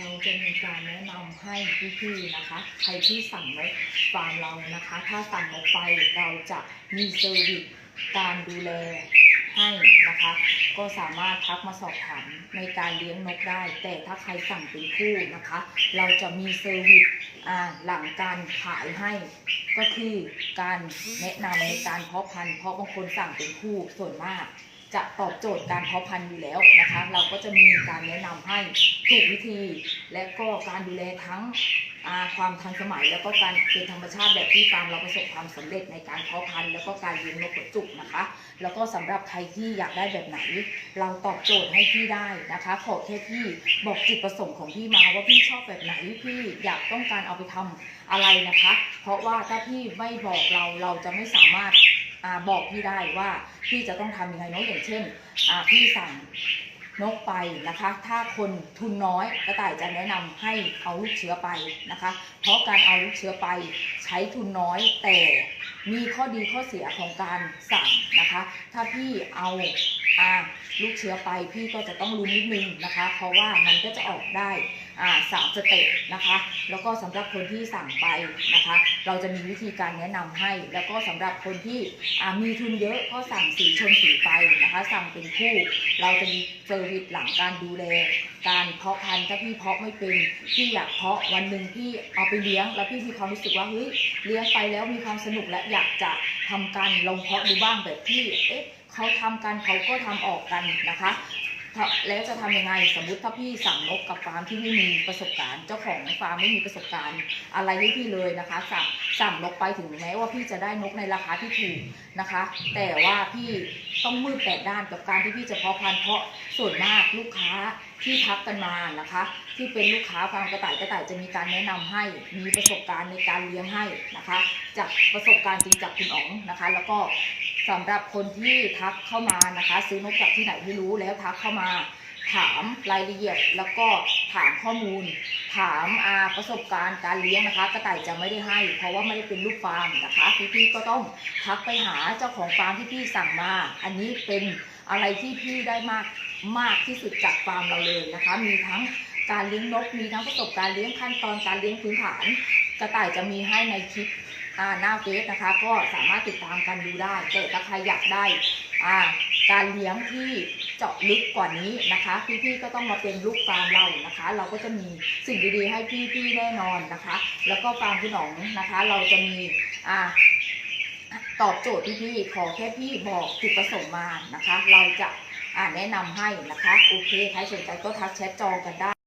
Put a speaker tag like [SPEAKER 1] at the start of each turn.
[SPEAKER 1] เราจะมีการแนะนำให้พี่ๆนะคะ ใครที่สั่งนกฟาร์มเรานะคะ ถ้าสั่งนกไปเราจะมีเซอร์วิสการดูแลให้นะคะ ก็สามารถทักมาสอบถามในการเลี้ยงนกได้ แต่ถ้าใครสั่งเป็นคู่นะคะ เราจะมีเซอร์วิสหลังการขายให้ก็คือการแนะนำในการเพาะพันธุ์เพราะบางคนสั่งเป็นคู่ส่วนมาก จะตอบโจทย์การเพาะพันธุ์อยู่แล้วนะคะ เราก็จะมีการแนะนำให้ถูกวิธี และก็การดูแลทั้งความทันสมัย แล้วก็การเป็นธรรมชาติแบบที่ฟาร์มเราประสบความสำเร็จในการเพาะพันธุ์แล้วก็การเลี้ยงนกกระจุกนะคะ แล้วก็สำหรับใครที่อยากได้แบบไหน เราตอบโจทย์ให้พี่ได้นะคะ ขอแค่พี่บอกจุดประสงค์ของพี่มาว่าพี่ชอบแบบไหนพี่อยากต้องการเอาไปทำอะไรนะคะ เพราะว่าถ้าพี่ไม่บอกเราเราจะไม่สามารถ บอกพี่ได้ว่าพี่จะต้องทำยังไงเนาะอย่างเช่นพี่สั่งนกไปนะคะ ถ้าคนทุนน้อยกระต่ายจะแนะนำให้เอาลูกเชื้อไปนะคะ เพราะการเอาลูกเชื้อไปใช้ทุนน้อยแต่มีข้อดีข้อเสียของการสั่งนะคะ ถ้าพี่เอาอาลูกเชื้อไปพี่ก็จะต้องรู้นนิดนึงนะคะ เพราะว่ามันก็จะออกได้ สามสเต็ปนะคะ แล้วก็สำหรับคนที่สั่งไปนะคะ เราจะมีวิธีการแนะนำให้ แล้วก็สำหรับคนที่มีทุนเยอะก็สั่งสีชนสีไปนะคะ สั่งเป็นคู่ เราจะมีเซอร์วิสหลังการดูแล การเพาะพันธุ์ถ้าพี่เพาะไม่เป็นพี่อยากเพาะวันหนึ่งพี่เอาไปเลี้ยง แล้วพี่มีความรู้สึกว่าเฮ้ยเลี้ยงไปแล้วมีความสนุกและอยากจะทำการลงเพาะดูบ้างแบบที่เอ๊ะเขาทำกันเขาก็ทำออกกันนะคะ แล้วจะทำยังไงสมมติถ้าพี่สั่งนกกับฟาร์มที่ไม่มีประสบการณ์ เจ้าของฟาร์มไม่มีประสบการณ์ อะไรให้พี่เลยนะคะ สั่งสั่งนกไปถึงแม้ว่าพี่จะได้นกในราคาที่ถูกนะคะ แต่ว่าพี่ต้องมืดแปดด้านกับการที่พี่จะเพาะพันธุ์เพราะส่วนมากลูกค้า ที่ทักกันมานะคะ ที่เป็นลูกค้าฟาร์มกระต่ายกระต่ายจะมีการแนะนำให้มีประสบการณ์ในการเลี้ยงให้นะคะ จากประสบการณ์จริงจากคุณอ๋องนะคะ แล้วก็สำหรับคนที่ทักเข้ามานะคะ ซื้อนกจากที่ไหนไม่รู้แล้วทักเข้ามาถามรายละเอียดแล้วก็ถามข้อมูล ถามอาประสบการณ์การเลี้ยงนะคะ กระต่ายจะไม่ได้ให้ เพราะว่าไม่ได้เป็นลูกฟาร์มนะคะพี่ๆก็ต้องทักไปหาเจ้าของฟาร์มที่พี่สั่งมา อันนี้เป็น อะไรที่พี่ได้มากมากที่สุดจากฟาร์มเราเลยนะคะ มีทั้งการเลี้ยงนกมีทั้งประสบการณ์เลี้ยงขั้นตอนการเลี้ยงพื้นฐาน กระต่ายจะมีให้ในคลิปหน้าเฟซนะคะ ก็สามารถติดตามกันดูได้แต่ถ้าใครอยากได้การเลี้ยงที่เจาะลึกกว่านี้นะคะ พี่ๆก็ต้องมาเป็นลูกฟาร์มเรานะคะ เราก็จะมีสิ่งดีๆให้พี่ๆแน่นอนนะคะ แล้วก็ฟาร์มคุณหนองนะคะ เราจะมีอ่า ตอบโจทย์พี่ๆขอแค่พี่บอกจุดประสงค์มานะคะ เราจะอ่าแนะนำให้นะคะ โอเค ใครสนใจก็ทักแชทจองกันได้